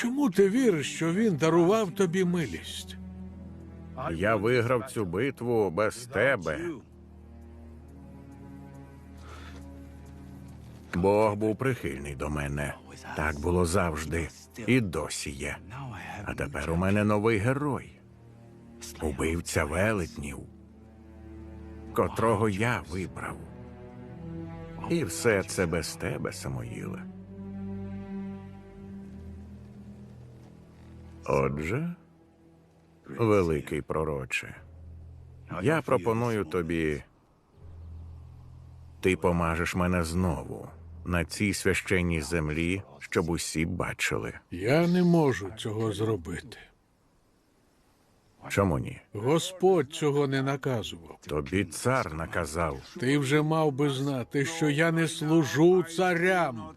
Чому ти віриш, що він дарував тобі милість? Я виграв цю битву без тебе. Бог був прихильний до мене. Так було завжди. І досі є. А тепер у мене новий герой. Убивця велетнів, котрого я вибрав. І все це без тебе, Самоїле. Отже, великий пророче, я пропоную тобі. Ти помажеш мене знову на цій священній землі, щоб усі бачили. Я не можу цього зробити. Чому ні? Господь цього не наказував. Тобі цар наказав. Ти вже мав би знати, що я не служу царям.